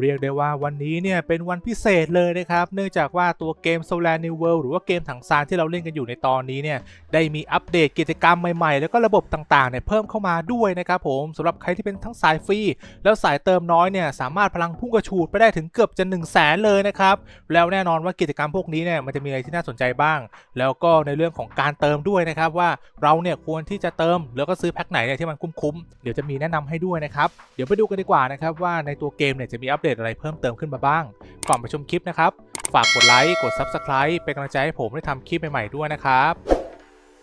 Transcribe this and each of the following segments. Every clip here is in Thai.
เรียกได้ว่าวันนี้เนี่ยเป็นวันพิเศษเลยนะครับ เนื่องจากว่าตัวเกม Solar New World หรือว่าเกมถังซานที่เราเล่นกันอยู่ในตอนนี้เนี่ยได้มีอัปเดตกิจกรรมใหม่ๆ แล้วก็ระบบต่างๆเนี่ยเพิ่มเข้ามาด้วยนะครับผมสำหรับใครที่เป็นทั้งสายฟรีแล้วสายเติมน้อยเนี่ยสามารถพลังพุ่งกระฉูดไปได้ถึงเกือบจะ1 0 0 0 0แสนเลยนะครับแล้วแน่นอนว่ากิจกรรมพวกนี้เนี่ยมันจะมีอะไรที่น่าสนใจบ้าง แล้วก็ในเรื่องของการเติมด้วยนะครับว่าเราเนี่ยควรที่จะเติมแล้วก็ซื้อแพ็คไหนเนี่ยที่มันคุ้มๆเดี๋ยวจะมีแนะนำให้ด้วยนะครับเดี๋ยวไปดูกันดีกว่านะครับว่าในตัวเกมเนี่ยจะมีอัปเดตอะไรเพิ่มเติมขึ้นมาบ้าง ก่อนไปชมคลิปนะครับ ฝากกดไลค์ กด Subscribe เป็นกำลังใจให้ผมได้ทำคลิปใหม่ๆด้วยนะครับ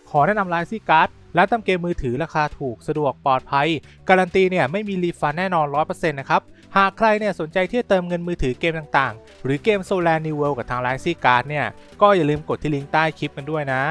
ขอแนะนำไลน์ซี่การ์ดร้านทำเกมมือถือราคาถูกสะดวกปลอดภัย การันตีเนี่ยไม่มีรีฟันแน่นอน 100%นะครับ หากใครเนี่ยสนใจที่จะเติมเงินมือถือเกมต่างๆ หรือเกม Solar New World กับทางไลน์ซี่การ์ดเนี่ยก็อย่าลืมกดที่ลิงก์ใต้คลิปกันด้วยนะ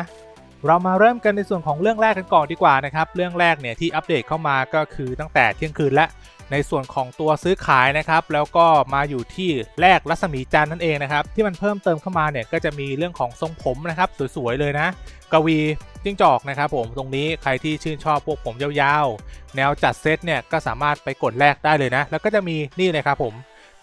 เรามาเริ่มกันในส่วนของเรื่องแรกกันก่อนดีกว่านะครับ เรื่องแรกเนี่ยที่อัปเดตเข้ามาก็คือตั้งแต่เที่ยงคืนและในส่วนของตัวซื้อขายนะครับ แล้วก็มาอยู่ที่แรกรัศมีจันนั่นเองนะครับ ที่มันเพิ่มเติมเข้ามาเนี่ยก็จะมีเรื่องของทรงผมนะครับ สวยๆเลยนะ กวีจิ้งจอกนะครับผมตรงนี้ใครที่ชื่นชอบพวกผมยาวๆ แนวจัดเซตเนี่ยก็สามารถไปกดแลกได้เลยนะ แล้วก็จะมีนี่เลยครับผม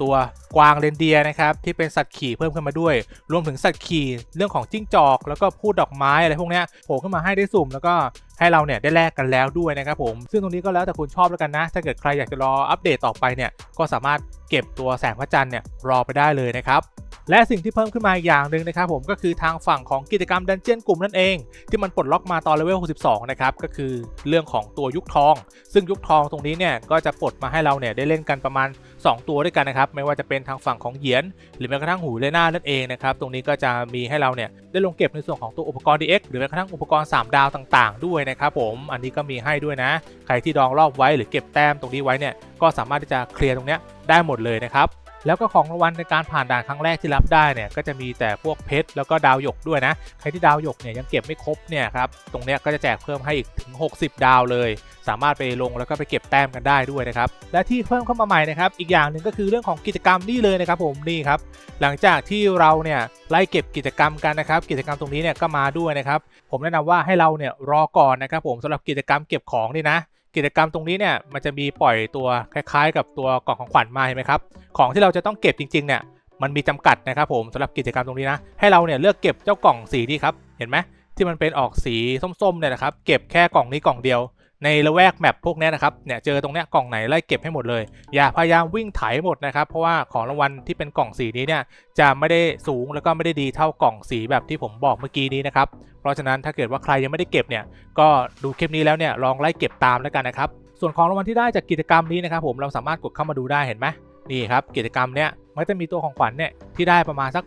ตัวกวางเรนเดียนะครับที่เป็นสัตว์ขี่เพิ่มขึ้นมาด้วย รวมถึงสัตว์ขี่เรื่องของจิ้งจอก แล้วก็พูดดอกไม้อะไรพวกนี้โผล่ขึ้นมาให้ได้สุ่มแล้วก็ให้เราเนี่ยได้แลกกันแล้วด้วยนะครับผมซึ่งตรงนี้ก็แล้วแต่คุณชอบแล้วกันนะ ถ้าเกิดใครอยากจะรออัปเดตต่อไปเนี่ยก็สามารถเก็บตัวแสงพระจันทร์เนี่ยรอไปได้เลยนะครับ และสิ่งที่เพิ่มขึ้นมาอีกอย่างหนึ่งนะครับผมก็คือทางฝั่งของกิจกรรมดันเจียนกลุ่มนั่นเอง ที่มันปลดล็อกมาตอนเลเวล 62 นะครับ ก็คือเรื่องของตัวยุคทอง ซึ่งยุคทองตรงนี้เนี่ยก็จะปลดมาให้เราเนี่ยได้เล่นกันประมาณ 2 ตัวด้วยกันนะครับ ไม่ว่าจะเป็นทางฝั่งของเหยียน หรือแม้กระทั่งหูเลน่านั่นเองนะครับ ตรงนี้ก็จะมีให้เราเนี่ยได้ลงเก็บในส่วนของตัวอุปกรณ์ DX หรือแม้กระทั่งอุปกรณ์ 3 ดาวต่าง ๆ ด้วยนะครับผม อันนี้ก็มีให้ด้วยนะ ใครที่ดองรอบไว้หรือเก็บแต้มตรงนี้ไว้เนี่ยก็สามารถที่จะเคลียร์ตรงเนี้ยได้หมดเลยนะครับ แล้วก็ของรางวัลในการผ่านด่านครั้งแรกที่รับได้เนี่ยก็จะมีแต่พวกเพชรแล้วก็ดาวหยกด้วยนะ ใครที่ดาวหยกเนี่ยยังเก็บไม่ครบเนี่ยครับตรงเนี้ยก็จะแจกเพิ่มให้อีกถึง 60 ดาวเลย สามารถไปลงแล้วก็ไปเก็บแต้มกันได้ด้วยนะครับและที่เพิ่มเข้ามาใหม่นะครับอีกอย่างหนึ่งก็คือเรื่องของกิจกรรมนี่เลยนะครับผมนี่ครับหลังจากที่เราเนี่ยไล่เก็บกิจกรรมกันนะครับกิจกรรมตรงนี้เนี่ยก็มาด้วยนะครับผมแนะนำว่าให้เราเนี่ยรอก่อนนะครับผมสำหรับกิจกรรมเก็บของนี่นะ กิจกรรมตรงนี้เนี่ยมันจะมีปล่อยตัวคล้ายๆ กับตัวกล่องของขวัญมาเห็นไหมครับของที่เราจะต้องเก็บจริงๆเนี่ยมันมีจำกัดนะครับผมสำหรับกิจกรรมตรงนี้นะให้เราเนี่ยเลือกเก็บเจ้ากล่องสีนี้ครับเห็นไหมที่มันเป็นออกสีส้มๆเนี่ยนะครับเก็บแค่กล่องนี้กล่องเดียว ในละแวกแมปพวกนี้นะครับเนี่ยเจอตรงเนี้ยกล่องไหนไล่เก็บให้หมดเลย อย่าพยายามวิ่งไถหมดนะครับ เพราะว่าของรางวัลที่เป็นกล่องสีนี้เนี่ยจะไม่ได้สูงแล้วก็ไม่ได้ดีเท่ากล่องสีแบบที่ผมบอกเมื่อกี้นี้นะครับเพราะฉะนั้นถ้าเกิดว่าใครยังไม่ได้เก็บเนี่ยก็ดูคลิปนี้แล้วเนี่ยลองไล่เก็บตามแล้วกันนะครับส่วนของรางวัลที่ได้จากกิจกรรมนี้นะครับผมเราสามารถกดเข้ามาดูได้เห็นไหมนี่ครับกิจกรรมเนี้ยมันจะมีตัวของขวัญเนี่ยที่ได้ประมาณสัก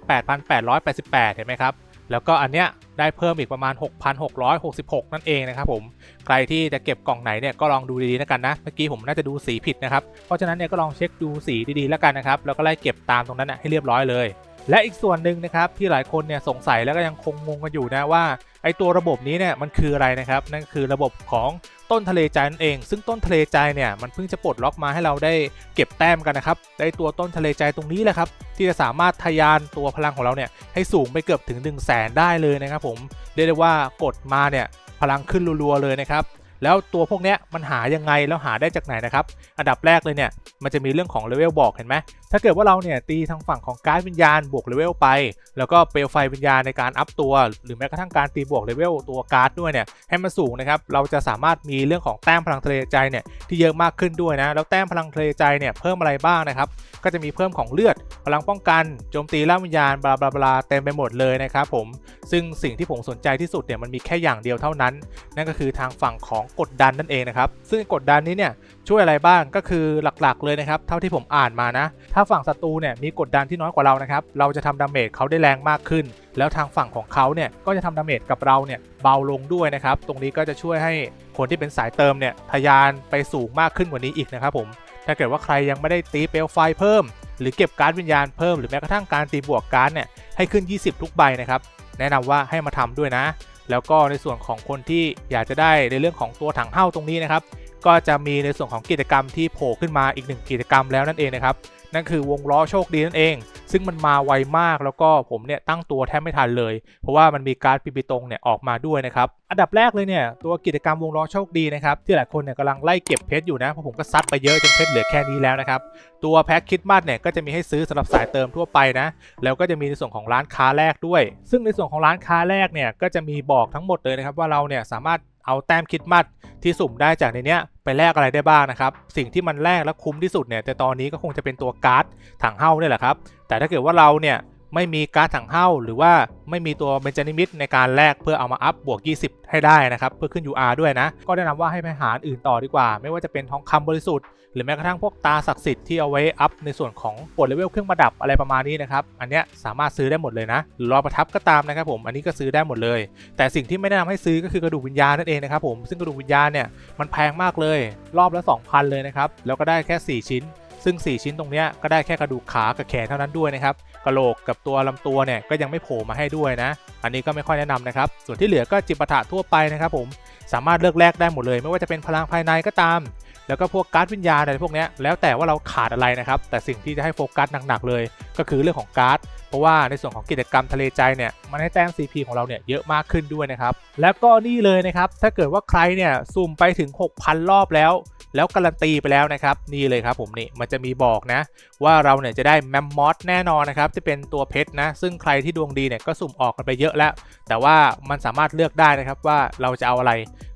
8,888 เห็นไหมครับ แล้วก็อันเนี้ยได้เพิ่มอีกประมาณ 6,666 นั่นเองนะครับผมใครที่จะเก็บกล่องไหนเนี่ยก็ลองดูดีๆแล้วกันนะเมื่อกี้ผมน่าจะดูสีผิดนะครับเพราะฉะนั้นเนี่ยก็ลองเช็คดูสีดีๆแล้วกันนะครับแล้วก็ไล่เก็บตามตรงนั้นนะให้เรียบร้อยเลย และอีกส่วนหนึ่งนะครับที่หลายคนเนี่ยสงสัยแล้วก็ยังคงงงกันอยู่นะว่าไอตัวระบบนี้เนี่ยมันคืออะไรนะครับนั่นคือระบบของต้นทะเลใจนั่นเอง ซึ่งต้นทะเลใจเนี่ยมันเพิ่งจะปลดล็อกมาให้เราได้เก็บแต้มกันนะครับได้ตัวต้นทะเลใจตรงนี้แหละครับที่จะสามารถทะยานตัวพลังของเราเนี่ยให้สูงไปเกือบถึง 1 0 0 0 0แสนได้เลยนะครับผมเรียกได้ว่ากดมาเนี่ยพลังขึ้นรัวๆเลยนะครับ แล้วตัวพวกเนี้ยมันหายังไงแล้วหาได้จากไหนนะครับ อันดับแรกเลยเนี่ยมันจะมีเรื่องของเลเวลบอกเห็นไหมถ้าเกิดว่าเราเนี่ยตีทางฝั่งของการ์ดวิญญาณบวกเลเวลไป แล้วก็เปลวไฟวิญญาณในการอัพตัว หรือแม้กระทั่งการตีบวกเลเวลตัวการ์ดด้วยเนี่ยให้มันสูงนะครับเราจะสามารถมีเรื่องของแต้มพลังทะเลใจเนี่ยที่เยอะมากขึ้นด้วยนะแล้วแต้มพลังทะเลใจเนี่ยเพิ่มอะไรบ้างนะครับ ก็จะมีเพิ่มของเลือดพลังป้องกันโจมตีล่าวิญญาณบลาบลาบลาเต็มไปหมดเลยนะครับผมซึ่งสิ่งที่ผมสนใจที่สุดเนี่ยมันมีแค่อย่างเดียวเท่านั้น นั่นก็คือทางฝั่งของกดดันนั่นเองนะครับซึ่งกดดันนี้เนี่ยช่วยอะไรบ้างก็คือหลักๆเลยนะครับเท่าที่ผมอ่านมานะ ถ้าฝั่งศัตรูเนี่ยมีกดดันที่น้อยกว่าเรานะครับเราจะทำดาเมจเขาได้แรงมากขึ้น แล้วทางฝั่งของเขาเนี่ยก็จะทำดาเมจกับเราเนี่ยเบาลงด้วยนะครับตรงนี้ก็จะช่วยให้คนที่เป็นสายเติมเนี่ยทะยานไปสูงมากขึ้นกว่านี้อีกนะครับผม ถ้าเกิดว่าใครยังไม่ได้ตีเปลวไฟเพิ่ม หรือเก็บการ์ดวิญญาณเพิ่มหรือแม้กระทั่งการตีบวกการ์ดเนี่ยให้ขึ้น 20 ทุกใบนะครับแนะนำว่าให้มาทำด้วยนะ แล้วก็ในส่วนของคนที่อยากจะได้ในเรื่องของตัวถังเห้าตรงนี้นะครับ ก็จะมีในส่วนของกิจกรรมที่โผล่ขึ้นมาอีกหนึ่งกิจกรรมแล้วนั่นเองนะครับ นั่นคือวงล้อโชคดีนั่นเอง ซึ่งมันมาไวมากแล้วก็ผมเนี่ยตั้งตัวแทบไม่ทันเลย เพราะว่ามันมีการ์ดปิปิตรงเนี่ยออกมาด้วยนะครับ อันดับแรกเลยเนี่ยตัวกิจกรรมวงล้อโชคดีนะครับที่หลายคนเนี่ยกำลังไล่เก็บเพชรอยู่นะเพราะผมก็ซัดไปเยอะจนเพชรเหลือแค่นี้แล้วนะครับตัวแพ็คคิดมัดเนี่ยก็จะมีให้ซื้อสำหรับสายเติมทั่วไปนะแล้วก็จะมีในส่วนของร้านค้าแรกด้วย ซึ่งในส่วนของร้านค้าแรกเนี่ยก็จะมีบอกทั้งหมดเลยนะครับว่าเราเนี่ยสามารถ เอาแต้มคิดมัดที่สุ่มได้จากในเนี้ยไปแลกอะไรได้บ้างนะครับ สิ่งที่มันแลกและคุ้มที่สุดเนี่ยแต่ตอนนี้ก็คงจะเป็นตัวการ์ดถังเฮ้าเนี่ยแหละครับ แต่ถ้าเกิดว่าเราเนี่ย ไม่มีการ์ดถังเฮ้าหรือว่าไม่มีตัวเบนจานิมิตในการแลกเพื่อเอามาอัพบวก 20 ให้ได้นะครับเพื่อขึ้น UR ด้วยนะ ก็แนะนำว่าให้ไปหาอื่นต่อดีกว่า ไม่ว่าจะเป็นทองคำบริสุทธิ์หรือแม้กระทั่งพวกตาศักดิ์สิทธิ์ที่เอาไว้อัพในส่วนของปลดเลเวลเครื่องประดับอะไรประมาณนี้นะครับอันเนี้ยสามารถซื้อได้หมดเลยนะหรือรอประทับก็ตามนะครับผมอันนี้ก็ซื้อได้หมดเลย แต่สิ่งที่ไม่แนะนำให้ซื้อก็คือกระดูกวิญญาณนั่นเองนะครับผมซึ่งกระดูกวิญญาณเนี่ยมันแพงมากเลย รอบละ 2,000 เลยนะครับแล้วก็ได้แค่ 4 ชิ้น ซึ่ง 4 ชิ้นตรงนี้ก็ได้แค่กระดูกขากับแขนเท่านั้นด้วยนะครับกระโหลกกับตัวลำตัวเนี่ยก็ยังไม่โผล่มาให้ด้วยนะ อันนี้ก็ไม่ค่อยแนะนำนะครับ ส่วนที่เหลือก็จิปาถะทั่วไปนะครับผมสามารถเลือกแลกได้หมดเลย ไม่ว่าจะเป็นพลังภายในก็ตาม แล้วก็พวกการ์ดวิญญาณอะไรพวกนี้แล้วแต่ว่าเราขาดอะไรนะครับแต่สิ่งที่จะให้โฟกัสหนักๆเลย ก็คือเรื่องของการ์ด เพราะว่าในส่วนของกิจกรรมทะเลใจเนี่ยมันให้แต้ม CP ของเราเนี่ยเยอะมากขึ้นด้วยนะครับ แล้วก็นี่เลยนะครับ ถ้าเกิดว่าใครเนี่ยสุ่มไปถึง 6,000 รอบแล้ว แล้วการันตีไปแล้วนะครับ นี่เลยครับผมนี่มันจะมีบอกนะ ว่าเราเนี่ยจะได้แมมมอสแน่นอนนะครับที่เป็นตัวเพชรนะ ซึ่งใครที่ดวงดีเนี่ยก็สุ่มออกกันไปเยอะแล้ว แต่ว่ามันสามารถเลือกได้นะครับว่าเราจะเอาอะไร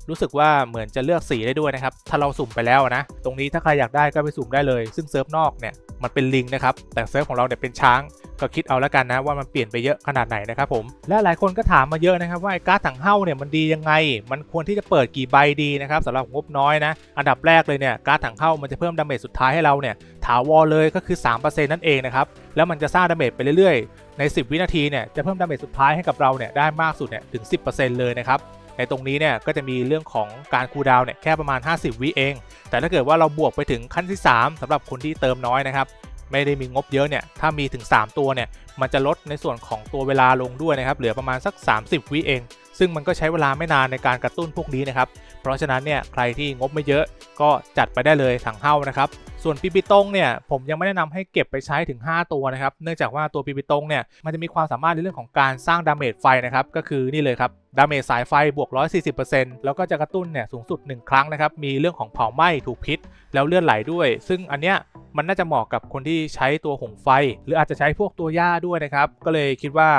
รู้สึกว่าเหมือนจะเลือกสีได้ด้วยนะครับ ถ้าเราสุ่มไปแล้วนะ ตรงนี้ถ้าใครอยากได้ก็ไปสุ่มได้เลย ซึ่งเซิร์ฟนอกเนี่ย มันเป็นลิงนะครับ แต่เซิร์ฟของเราเนี่ยเป็นช้าง ก็คิดเอาแล้วกันนะว่ามันเปลี่ยนไปเยอะขนาดไหนนะครับผม และหลายคนก็ถามมาเยอะนะครับว่าไอ้การ์ดถังเฮ้าเนี่ยมันดียังไง มันควรที่จะเปิดกี่ใบดีนะครับสำหรับงบน้อยนะ อันดับแรกเลยเนี่ยการ์ดถังเฮ้ามันจะเพิ่มดาเมจสุดท้ายให้เราเนี่ยถาวรเลยก็คือ 3%นั่นเองนะครับแล้วมันจะสร้างดาเมจไปเรื่อยๆ ใน 10 วินาทีเนี่ยจะเพิ่มดาเมจสุดท้ายให้กับเราเนี่ยได้มากสุดเนี่ยถึง 10%เลยนะครับ ในตรงนี้เนี่ยก็จะมีเรื่องของการคูลดาวน์เนี่ยแค่ประมาณ 50 วิเอง แต่ถ้าเกิดว่าเราบวกไปถึงขั้นที่ 3สำหรับคนที่เติมน้อยนะครับไม่ได้มีงบเยอะเนี่ยถ้ามีถึง 3 ตัวเนี่ยมันจะลดในส่วนของตัวเวลาลงด้วยนะครับเหลือประมาณสัก 30 วิเอง ซึ่งมันก็ใช้เวลาไม่นานในการกระตุ้นพวกนี้นะครับ เพราะฉะนั้นเนี่ยใครที่งบไม่เยอะก็จัดไปได้เลยถังเฮ้านะครับ ส่วนปีปิตงเนี่ยผมยังไม่แนะนำให้เก็บไปใช้ถึง 5 ตัวนะครับ เนื่องจากว่าตัวปีปิตงเนี่ยมันจะมีความสามารถในเรื่องของการสร้างดาเมจไฟนะครับก็คือนี่เลยครับดาเมจสายไฟบวก 140%แล้วก็จะกระตุ้นเนี่ยสูงสุด 1 ครั้งนะครับ มีเรื่องของเผาไหม้ถูกพิษ แล้วเลือดไหลด้วย ซึ่งอันเนี้ยมันน่าจะเหมาะกับคนที่ใช้ตัวหงไฟ หรืออาจจะใช้พวกตัวหญ้าด้วยนะครับ ก็เลยคิดว่า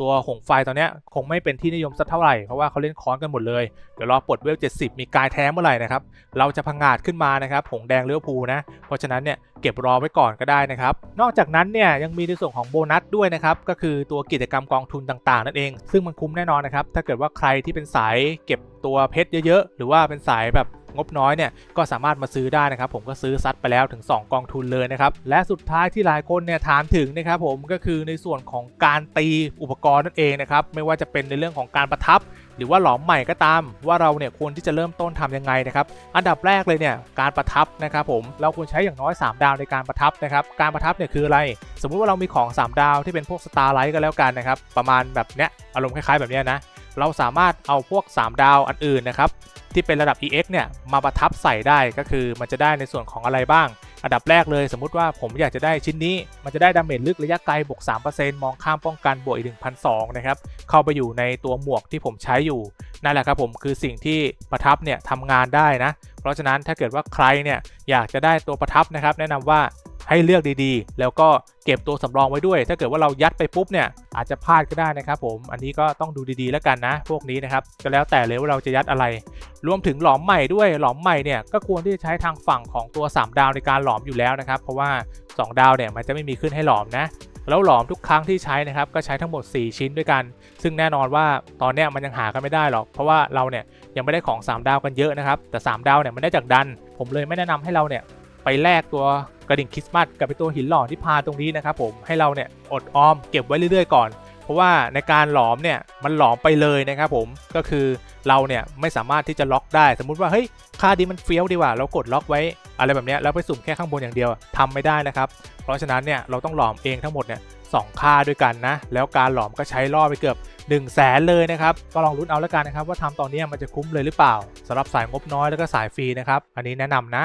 ตัวหงไฟตอนนี้คงไม่เป็นที่นิยมสักเท่าไหร่ เพราะว่าเขาเล่นค้อนกันหมดเลย เดี๋ยวรอปลดเวล 70 มีกายแท้เมื่อไหร่นะครับ เราจะพังงาดขึ้นมานะครับ หงแดงเลี้ยวภูนะ เพราะฉะนั้นเนี่ยเก็บรอไว้ก่อนก็ได้นะครับ นอกจากนั้นเนี่ยยังมีในส่วนของโบนัสด้วยนะครับ ก็คือตัวกิจกรรมกองทุนต่างๆ นั่นเอง ซึ่งมันคุ้มแน่นอนนะครับ ถ้าเกิดว่าใครที่เป็นสายเก็บตัวเพชรเยอะๆ หรือว่าเป็นสายแบบ งบน้อยเนี่ยก็สามารถมาซื้อได้นะครับผมก็ซื้อซัดไปแล้วถึง 2 กองทุนเลยนะครับและสุดท้ายที่หลายคนเนี่ยถามถึงนะครับผมก็คือในส่วนของการตีอุปกรณ์นั่นเองนะครับไม่ว่าจะเป็นในเรื่องของการประทับหรือว่าหลอมใหม่ก็ตามว่าเราเนี่ยควรที่จะเริ่มต้นทำยังไงนะครับอันดับแรกเลยเนี่ยการประทับนะครับผมเราควรใช้อย่างน้อย 3 ดาวในการประทับนะครับการประทับเนี่ยคืออะไร สมมุติว่าเรามีของ 3 ดาวที่เป็นพวกสตาร์ไลท์ก็แล้วกันนะครับประมาณแบบเนี้ยอารมณ์คล้ายๆแบบเนี้ยนะ เราสามารถเอาพวก 3 ดาวอันอื่นนะครับที่เป็นระดับ EX เนี่ยมาประทับใส่ได้ก็คือมันจะได้ในส่วนของอะไรบ้าง อันดับแรกเลยสมมุติว่าผมอยากจะได้ชิ้นนี้ มันจะได้ดาเมจลึกระยะไกลบวก 3%มองข้ามป้องกันบวกอีก1,200นะครับเข้าไปอยู่ในตัวหมวกที่ผมใช้อยู่นั่นแหละครับผมคือสิ่งที่ประทับเนี่ยทำงานได้นะ เพราะฉะนั้นถ้าเกิดว่าใครเนี่ยอยากจะได้ตัวประทับนะครับ แนะนำว่า ให้เลือกดีๆ แล้วก็เก็บตัวสำรองไว้ด้วย ถ้าเกิดว่าเรายัดไปปุ๊บเนี่ยอาจจะพลาดก็ได้นะครับผม อันนี้ก็ต้องดูดีๆแล้วกันนะ พวกนี้นะครับก็แล้วแต่เลยว่าเราจะยัดอะไร รวมถึงหลอมใหม่ด้วย หลอมใหม่เนี่ยก็ควรที่จะใช้ทางฝั่งของตัว 3 ดาวในการหลอมอยู่แล้วนะครับ เพราะว่า 2 ดาวเนี่ยมันจะไม่มีขึ้นให้หลอมนะแล้วหลอมทุกครั้งที่ใช้นะครับก็ใช้ทั้งหมด 4 ชิ้นด้วยกัน ซึ่งแน่นอนว่าตอนนี้มันยังหากันไม่ได้หรอก เพราะว่าเราเนี่ยยังไม่ได้ของ 3 ดาวกันเยอะนะครับ แต่ 3 ดาวเนี่ยมันได้จากดัน ผมเลยไม่แนะนำให้เราเนี่ยไปแลกตัว กระดิ่งคริสต์มาสกับไปตัวหินหล่อที่พาตรงนี้นะครับผมให้เราเนี่ยอดออมเก็บไว้เรื่อยๆก่อน เพราะว่าในการหลอมเนี่ยมันหลอมไปเลยนะครับผมก็คือเราเนี่ยไม่สามารถที่จะล็อกได้ สมมุติว่าเฮ้ยค่าดีมันเฟี้ยวดีว่าเรากดล็อกไว้ อะไรแบบนี้แล้วไปสุ่มแค่ข้างบนอย่างเดียวทำไม่ได้นะครับ เพราะฉะนั้นเนี่ยเราต้องหลอมเองทั้งหมดเนี่ยสองค่าด้วยกันนะ แล้วการหลอมก็ใช้ล่อไปเกือบ1นึ่งแสนเลยนะครับ ก็ลองรุ้นเอาแล้วกันนะครับ ว่าทำตอนนี้มันจะคุ้มเลยหรือเปล่าสำหรับสายงบน้อยแล้วก็สายฟรีนะครับ อันนี้แนะนำนะ